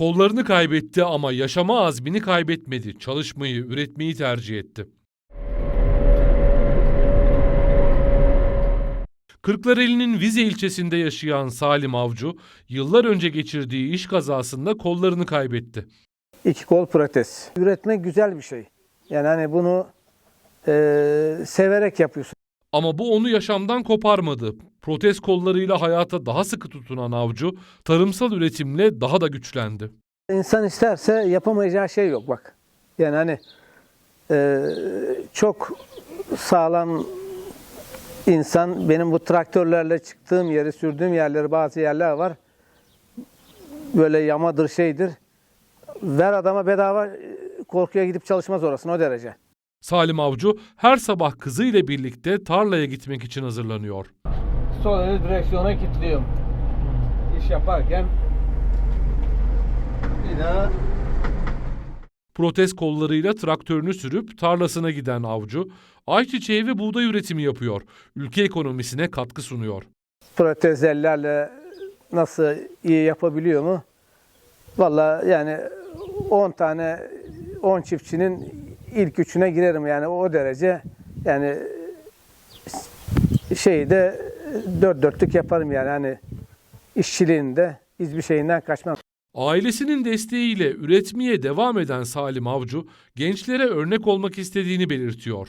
Kollarını kaybetti ama yaşama azmini kaybetmedi. Çalışmayı, üretmeyi tercih etti. Kırklareli'nin Vize ilçesinde yaşayan Salim Avcı, yıllar önce geçirdiği iş kazasında kollarını kaybetti. İki kol protez. Üretmek güzel bir şey. Yani hani bunu eee, severek yapıyorsun. Ama bu onu yaşamdan koparmadı. Protez kollarıyla hayata daha sıkı tutunan Avcı, tarımsal üretimle daha da güçlendi. İnsan isterse yapamayacağı şey yok bak. Yani hani eee, çok sağlam insan benim bu traktörlerle çıktığım yeri sürdüğüm yerleri bazı yerler var. Böyle yamadır şeydir. Ver adama bedava e, korkuya gidip çalışmaz orasını o derece. Salim Avcı her sabah kızıyla birlikte tarlaya gitmek için hazırlanıyor. Sol eli direksiyona kilitliyorum. İş yaparken bir daha Protez kollarıyla traktörünü sürüp tarlasına giden avcı, ayçiçeği ve buğday üretimi yapıyor. Ülke ekonomisine katkı sunuyor. protez ellerle nasıl iyi yapabiliyor mu? Vallahi yani 10 tane 10 çiftçinin ilk üçüne girerim yani o derece yani şeyi de dört dörtlük yaparım yani hani işçiliğinde hiçbir şeyinden kaçmam. Ailesinin desteğiyle üretmeye devam eden Salim Avcı, gençlere örnek olmak istediğini belirtiyor.